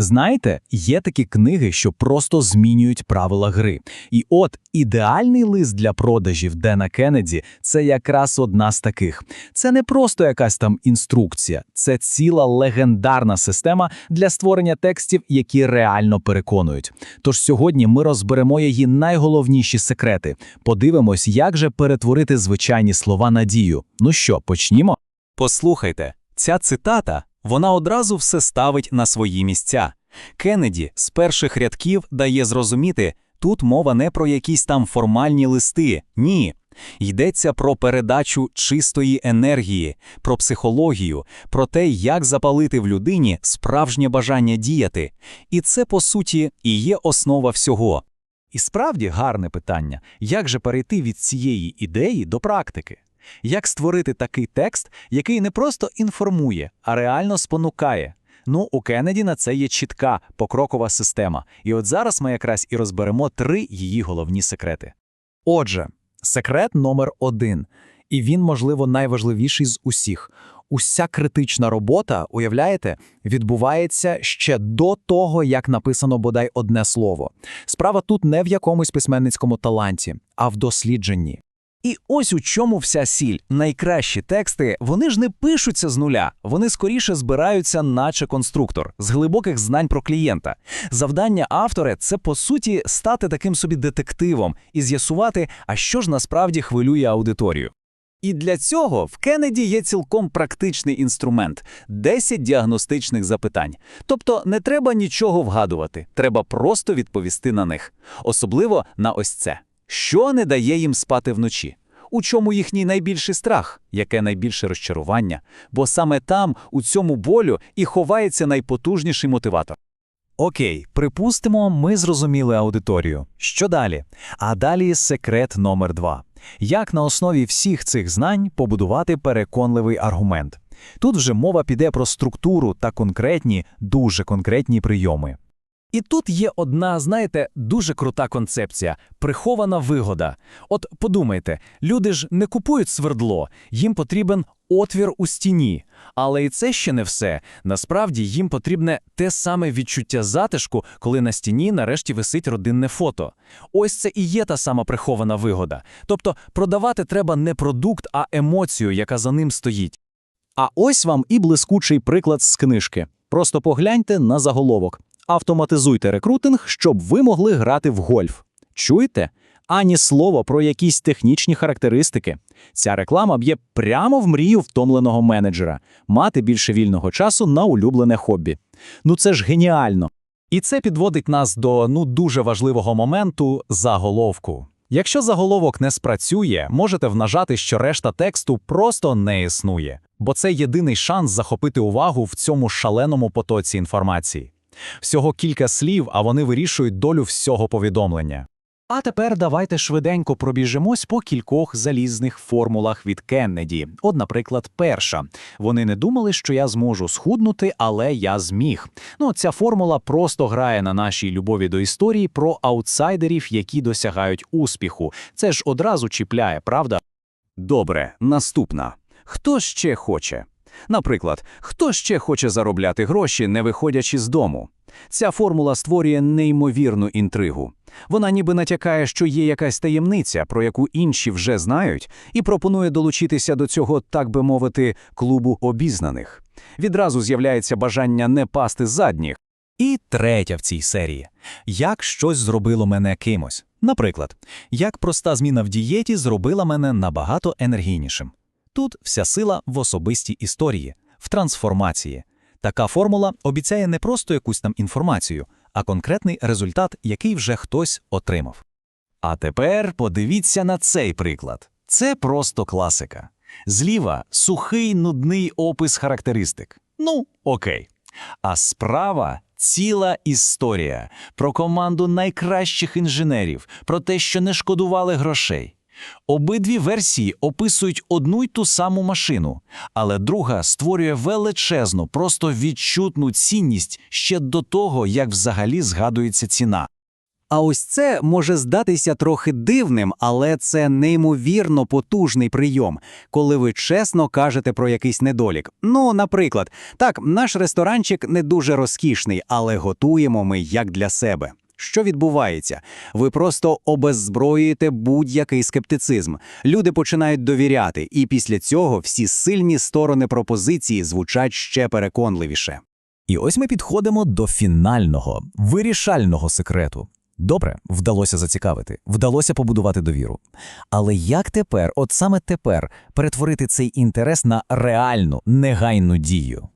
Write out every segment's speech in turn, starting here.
Знаєте, є такі книги, що просто змінюють правила гри. І от ідеальний лист для продажів Дена Кеннеді – це якраз одна з таких. Це не просто якась там інструкція, це ціла легендарна система для створення текстів, які реально переконують. Тож сьогодні ми розберемо її найголовніші секрети. Подивимось, як же перетворити звичайні слова на дію. Ну що, почнімо? Послухайте, ця цитата, вона одразу все ставить на свої місця. Кеннеді з перших рядків дає зрозуміти, тут мова не про якісь там формальні листи, ні. Йдеться про передачу чистої енергії, про психологію, про те, як запалити в людині справжнє бажання діяти. І це, по суті, і є основа всього. І справді гарне питання, як же перейти від цієї ідеї до практики? Як створити такий текст, який не просто інформує, а реально спонукає? Ну, у Кеннеді на це є чітка покрокова система. І от зараз ми якраз і розберемо три її головні секрети. Отже, секрет номер один, і він, можливо, найважливіший з усіх. Уся критична робота, уявляєте, відбувається ще до того, як написано бодай одне слово. Справа тут не в якомусь письменницькому таланті, а в дослідженні. І ось у чому вся сіль. Найкращі тексти, вони ж не пишуться з нуля, вони скоріше збираються, наче конструктор, з глибоких знань про клієнта. Завдання автора це по суті стати таким собі детективом і з'ясувати, а що ж насправді хвилює аудиторію. І для цього в Кеннеді є цілком практичний інструмент 10 діагностичних запитань. Тобто не треба нічого вгадувати, треба просто відповісти на них. Особливо на ось це. Що не дає їм спати вночі? У чому їхній найбільший страх, яке найбільше розчарування? Бо саме там, у цьому болю, і ховається найпотужніший мотиватор. Окей, припустимо, ми зрозуміли аудиторію. Що далі? А далі секрет номер два. Як на основі всіх цих знань побудувати переконливий аргумент? Тут вже мова піде про структуру та конкретні, дуже конкретні прийоми. І тут є одна, знаєте, дуже крута концепція прихована вигода. От подумайте, люди ж не купують свердло, їм потрібен отвір у стіні. Але і це ще не все. Насправді їм потрібне те саме відчуття затишку, коли на стіні нарешті висить родинне фото. Ось це і є та сама прихована вигода. Тобто продавати треба не продукт, а емоцію, яка за ним стоїть. А ось вам і блискучий приклад з книжки. Просто погляньте на заголовок. Автоматизуйте рекрутинг, щоб ви могли грати в гольф. Чуєте? Ані слова про якісь технічні характеристики. Ця реклама б'є прямо в мрію втомленого менеджера мати більше вільного часу на улюблене хобі. Ну це ж геніально. І це підводить нас до ну дуже важливого моменту заголовку. Якщо заголовок не спрацює, можете внажати, що решта тексту просто не існує, бо це єдиний шанс захопити увагу в цьому шаленому потоці інформації. Всього кілька слів, а вони вирішують долю всього повідомлення. А тепер давайте швиденько пробіжимось по кількох залізних формулах від Кеннеді. От, наприклад, перша. Вони не думали, що я зможу схуднути, але я зміг. Ну, ця формула просто грає на нашій любові до історії про аутсайдерів, які досягають успіху. Це ж одразу чіпляє, правда? Добре, наступна. Хто ще хоче? Наприклад, хто ще хоче заробляти гроші, не виходячи з дому? Ця формула створює неймовірну інтригу. Вона ніби натякає, що є якась таємниця, про яку інші вже знають, і пропонує долучитися до цього, так би мовити, клубу обізнаних. Відразу з'являється бажання не пасти задніх. І третя в цій серії. Як щось зробило мене кимось. Наприклад, як проста зміна в дієті зробила мене набагато енергійнішим. Тут вся сила в особистій історії, в трансформації. Така формула обіцяє не просто якусь там інформацію, а конкретний результат, який вже хтось отримав. А тепер подивіться на цей приклад. Це просто класика. Зліва сухий нудний опис характеристик. Ну, окей. А справа ціла історія про команду найкращих інженерів, про те, що не шкодували грошей. Обидві версії описують одну й ту саму машину, але друга створює величезну, просто відчутну цінність ще до того, як взагалі згадується ціна. А ось це може здатися трохи дивним, але це неймовірно потужний прийом, коли ви чесно кажете про якийсь недолік. Ну, наприклад, так, наш ресторанчик не дуже розкішний, але готуємо ми як для себе. Що відбувається? Ви просто обеззброюєте будь-який скептицизм. Люди починають довіряти, і після цього всі сильні сторони пропозиції звучать ще переконливіше. І ось ми підходимо до фінального, вирішального секрету. Добре, вдалося зацікавити, вдалося побудувати довіру. Але як тепер, от саме тепер, перетворити цей інтерес на реальну, негайну дію?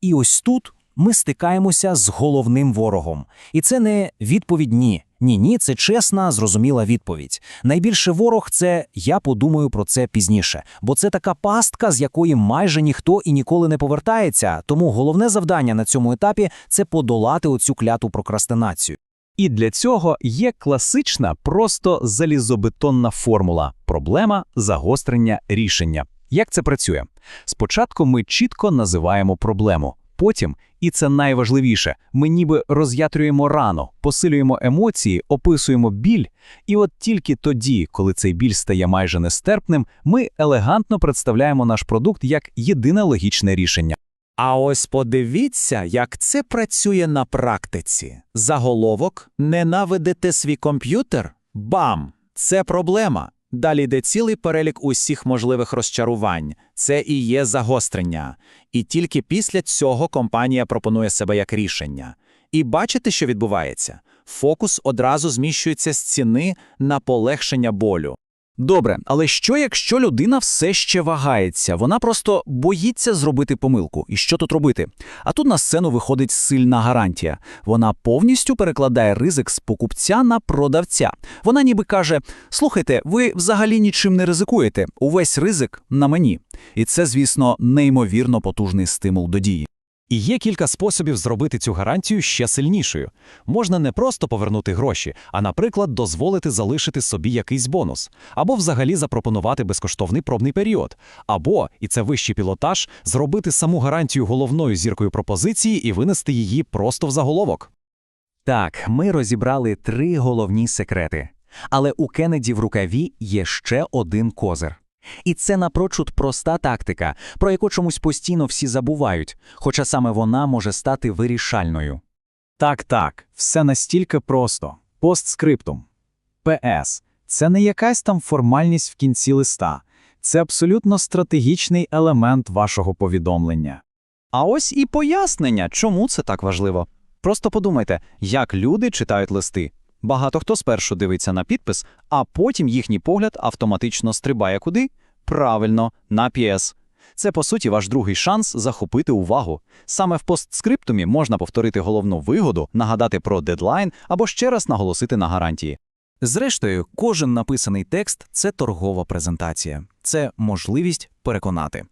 І ось тут ми стикаємося з головним ворогом. І це не відповідь ні. Ні, ні, це чесна, зрозуміла відповідь. Найбільший ворог це я подумаю про це пізніше, бо це така пастка, з якої майже ніхто і ніколи не повертається. Тому головне завдання на цьому етапі це подолати оцю кляту прокрастинацію. І для цього є класична, просто залізобетонна формула проблема, загострення, рішення. Як це працює? Спочатку ми чітко називаємо проблему. Потім, і це найважливіше, ми ніби роз'ятрюємо рану, посилюємо емоції, описуємо біль, і от тільки тоді, коли цей біль стає майже нестерпним, ми елегантно представляємо наш продукт як єдине логічне рішення. А ось подивіться, як це працює на практиці. Заголовок ненавидите свій комп'ютер? Бам! Це проблема. Далі йде цілий перелік усіх можливих розчарувань. Це і є загострення. І тільки після цього компанія пропонує себе як рішення. І бачите, що відбувається? Фокус одразу зміщується з ціни на полегшення болю. Добре, але що якщо людина все ще вагається? Вона просто боїться зробити помилку. І що тут робити? А тут на сцену виходить сильна гарантія. Вона повністю перекладає ризик з покупця на продавця. Вона ніби каже: слухайте, ви взагалі нічим не ризикуєте. Увесь ризик на мені. І це, звісно, неймовірно потужний стимул до дії. І є кілька способів зробити цю гарантію ще сильнішою. Можна не просто повернути гроші, а, наприклад, дозволити залишити собі якийсь бонус, або взагалі запропонувати безкоштовний пробний період, або, і це вищий пілотаж, зробити саму гарантію головною зіркою пропозиції і винести її просто в заголовок. Так, ми розібрали три головні секрети. Але у Кеннеді в рукаві є ще один козир. І це напрочуд проста тактика, про яку чомусь постійно всі забувають, хоча саме вона може стати вирішальною. Так, так, все настільки просто. Постскриптум. ПС. Це не якась там формальність в кінці листа. Це абсолютно стратегічний елемент вашого повідомлення. А ось і пояснення, чому це так важливо. Просто подумайте, як люди читають листи. Багато хто спершу дивиться на підпис, а потім їхній погляд автоматично стрибає куди? Правильно, на PS. Це, по суті, ваш другий шанс захопити увагу. Саме в постскриптумі можна повторити головну вигоду, нагадати про дедлайн або ще раз наголосити на гарантії. Зрештою, кожен написаний текст це торгова презентація, це можливість переконати.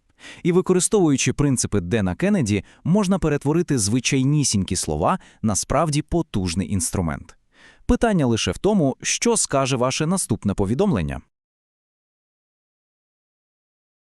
І використовуючи принципи Дена Кеннеді, можна перетворити звичайнісінькі слова на справді потужний інструмент. Питання лише в тому, що скаже ваше наступне повідомлення.